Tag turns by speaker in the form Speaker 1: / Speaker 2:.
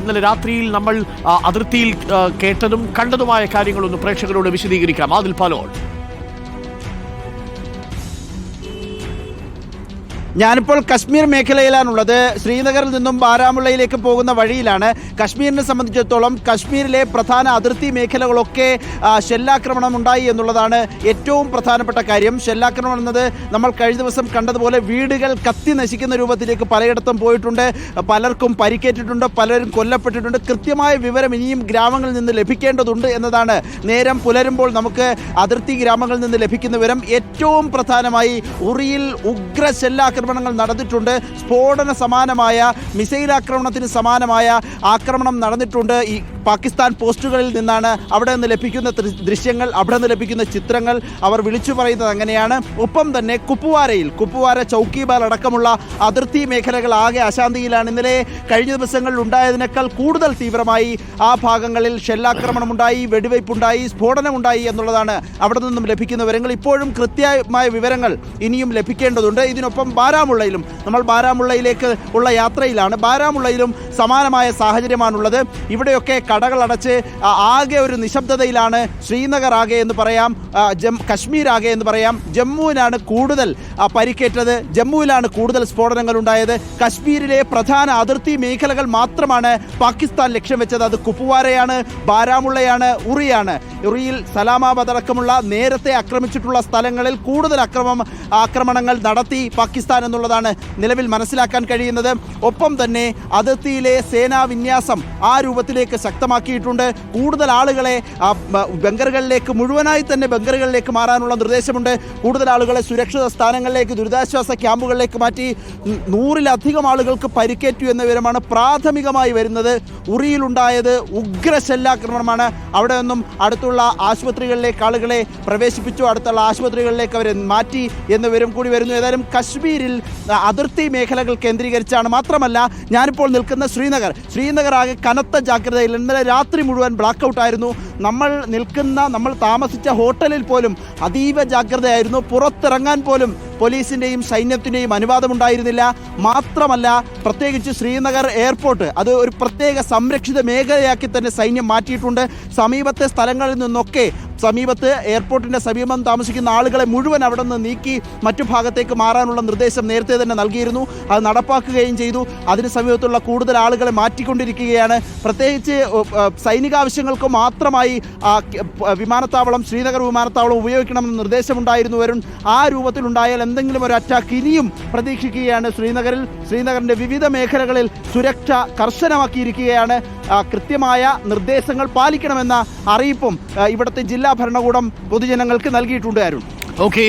Speaker 1: ഇന്നലെ രാത്രിയിൽ നമ്മൾ അതിർത്തിയിൽ കേട്ടതും കണ്ടതുമായ കാര്യങ്ങളൊന്ന് പ്രേക്ഷകരോട് വിശദീകരിക്കാം. ആദിൽ പാലോൾ.
Speaker 2: ഞാനിപ്പോൾ കശ്മീർ മേഖലയിലാണുള്ളത്. ശ്രീനഗറിൽ നിന്നും ബാരാമുള്ളയിലേക്ക് പോകുന്ന വഴിയിലാണ്. കശ്മീരിനെ സംബന്ധിച്ചിടത്തോളം കശ്മീരിലെ പ്രധാന അതിർത്തി മേഖലകളൊക്കെ ഷെല്ലാക്രമണം ഉണ്ടായി എന്നുള്ളതാണ് ഏറ്റവും പ്രധാനപ്പെട്ട കാര്യം. ഷെല്ലാക്രമണം എന്നത് നമ്മൾ കഴിഞ്ഞ ദിവസം കണ്ടതുപോലെ വീടുകൾ കത്തി നശിക്കുന്ന രൂപത്തിലേക്ക് പലയിടത്തും പോയിട്ടുണ്ട്. പലർക്കും പരിക്കേറ്റിട്ടുണ്ട് പലരും കൊല്ലപ്പെട്ടിട്ടുണ്ട്. കൃത്യമായ വിവരം ഇനിയും ഗ്രാമങ്ങളിൽ നിന്ന് ലഭിക്കേണ്ടതുണ്ട് എന്നതാണ്. നേരം പുലരുമ്പോൾ നമുക്ക് അതിർത്തി ഗ്രാമങ്ങളിൽ നിന്ന് ലഭിക്കുന്ന വിവരം ഏറ്റവും പ്രധാനമായി ഉറിയിൽ ഉഗ്ര ഷെല്ലാക്രമണങ്ങൾ നടന്നിട്ടുണ്ട്. സ്ഫോടന സമാനമായ മിസൈൽ ആക്രമണത്തിന് സമാനമായ ആക്രമണം നടന്നിട്ടുണ്ട്. ഈ പാകിസ്ഥാൻ പോസ്റ്റുകളിൽ നിന്നാണ് അവിടെ നിന്ന് ലഭിക്കുന്ന ദൃശ്യങ്ങൾ അവിടെ നിന്ന് ലഭിക്കുന്ന ചിത്രങ്ങൾ അവർ വിളിച്ചു പറയുന്നത് അങ്ങനെയാണ്. ഒപ്പം തന്നെ കുപ്പുവാരയിൽ കുപ്പുവാര ചൗക്കിബാൽ അടക്കമുള്ള അതിർത്തി മേഖലകൾ ആകെ അശാന്തിയിലാണ്. ഇന്നലെ കഴിഞ്ഞ ദിവസങ്ങളിൽ ഉണ്ടായതിനേക്കാൾ കൂടുതൽ തീവ്രമായി ആ ഭാഗങ്ങളിൽ ഷെല്ലാക്രമണമുണ്ടായി വെടിവയ്പുണ്ടായി സ്ഫോടനമുണ്ടായി എന്നുള്ളതാണ് അവിടെ നിന്നും ലഭിക്കുന്ന വിവരങ്ങൾ. ഇപ്പോഴും കൃത്യമായ വിവരങ്ങൾ ഇനിയും ലഭിക്കേണ്ടതുണ്ട്. ഇതിനൊപ്പം ബാരാമുള്ളയിലും നമ്മൾ ബാരാമുള്ളയിലേക്ക് ഉള്ള യാത്രയിലാണ്. ബാരാമുള്ളയിലും സമാനമായ സാഹചര്യമാണുള്ളത്. ഇവിടെയൊക്കെ ആ, ആകെ ഒരു നിശബ്ദതയിലാണ് ശ്രീനഗർ ആകെ എന്ന് പറയാം ജം കശ്മീർ ആകെ എന്ന് പറയാം. ജമ്മുവിനാണ് കൂടുതൽ പരിക്കേറ്റത്. ജമ്മുവിലാണ് കൂടുതൽ സ്ഫോടനങ്ങൾ ഉണ്ടായത്. കശ്മീരിലെ പ്രധാന അതിർത്തി മേഖലകൾ മാത്രമാണ് പാകിസ്ഥാൻ ലക്ഷ്യം വെച്ചത്. അത് കുപ്വാരയാണ് ബാരാമുള്ളയാണ് ഉറിയാണ്. ഉറിയിൽ സലാമാബാദ് അടക്കമുള്ള നേരത്തെ ആക്രമിച്ചിട്ടുള്ള സ്ഥലങ്ങളിൽ കൂടുതൽ അക്രമം ആക്രമണങ്ങൾ നടത്തി പാകിസ്ഥാൻ എന്നുള്ളതാണ് നിലവിൽ മനസ്സിലാക്കാൻ കഴിയുന്നത്. ഒപ്പം തന്നെ അതിർത്തിയിലെ സേനാ വിന്യാസം ആ രൂപത്തിലേക്ക് ശക്തമാക്കിയിട്ടുണ്ട് കൂടുതൽ ആളുകളെ ബങ്കറുകളിലേക്ക് മുഴുവനായി തന്നെ ബങ്കറുകളിലേക്ക് മാറാനുള്ള നിർദ്ദേശമുണ്ട്. കൂടുതൽ ആളുകളെ സുരക്ഷിത സ്ഥാനങ്ങളിലേക്ക് ദുരിതാശ്വാസ ക്യാമ്പുകളിലേക്ക് മാറ്റി നൂറിലധികം ആളുകൾക്ക് പരിക്കേറ്റു എന്ന വിവരമാണ് പ്രാഥമികമായി വരുന്നത്. ഉറിയിലുണ്ടായത് ഉഗ്ര ശല്യാക്രമണമാണ്. അവിടെ നിന്നും അടുത്തുള്ള ആശുപത്രികളിലേക്ക് ആളുകളെ പ്രവേശിപ്പിച്ചു. അടുത്തുള്ള ആശുപത്രികളിലേക്ക് അവരെ മാറ്റി എന്ന വിവരം കൂടി വരുന്നു. ഏതായാലും കശ്മീരിൽ അതിർത്തി മേഖലകൾ കേന്ദ്രീകരിച്ചാണ് മാത്രമല്ല ഞാനിപ്പോൾ നിൽക്കുന്ന ശ്രീനഗർ. ശ്രീനഗർ ആകെ കനത്ത ജാഗ്രതയിൽ ഇന്നലെ രാത്രി മുഴുവൻ ബ്ലാക്ക് ഔട്ടായിരുന്നു നമ്മൾ നിൽക്കുന്ന നമ്മൾ താമസിച്ച ഹോട്ടലിൽ പോലും അതീവ ജാഗ്രതയായിരുന്നു. പുറത്തിറങ്ങാൻ പോലും പോലീസിന്റെയും സൈന്യത്തിന്റെയും അനുവാദമുണ്ടായിരുന്നില്ല. മാത്രമല്ല പ്രത്യേകിച്ച് ശ്രീനഗർ എയർപോർട്ട് അത് ഒരു പ്രത്യേക സംരക്ഷിത മേഖലയാക്കി തന്നെ സൈന്യം മാറ്റിയിട്ടുണ്ട്. സമീപത്തെ സ്ഥലങ്ങളിൽ നിന്നൊക്കെ സമീപത്ത് എയർപോർട്ടിന്റെ സമീപം താമസിക്കുന്ന ആളുകളെ മുഴുവൻ അവിടെ നിന്ന് നീക്കി മറ്റു ഭാഗത്തേക്ക് മാറാനുള്ള നിർദ്ദേശം നേരത്തെ തന്നെ നൽകിയിരുന്നു. അത് നടപ്പാക്കുകയും ചെയ്തു. അതിന് സമീപത്തുള്ള കൂടുതൽ ആളുകളെ മാറ്റിക്കൊണ്ടിരിക്കുകയാണ്. പ്രത്യേകിച്ച് ഉ- ഉ, സൈനിക ആവശ്യങ്ങൾക്ക് മാത്രമായി വിമാനത്താവളം ശ്രീനഗർ വിമാനത്താവളം ഉപയോഗിക്കണമെന്ന് നിർദ്ദേശമുണ്ടായിരുന്നു. വരും ആ രൂപത്തിലുണ്ടായാൽ എന്തെങ്കിലും ഒരു അറ്റാക്ക് ഇനിയും പ്രതീക്ഷിക്കുകയാണ്. ശ്രീനഗറിൽ ശ്രീനഗറിന്റെ വിവിധ മേഖലകളിൽ സുരക്ഷ കർശനമാക്കിയിരിക്കുകയാണ്. കൃത്യമായ നിർദ്ദേശങ്ങൾ പാലിക്കണമെന്ന അറിയിപ്പും ഇവിടുത്തെ ജില്ലാ ഭരണകൂടം പൊതുജനങ്ങൾക്ക് നൽകിയിട്ടുണ്ട് അരുൺ.
Speaker 1: ഓക്കെ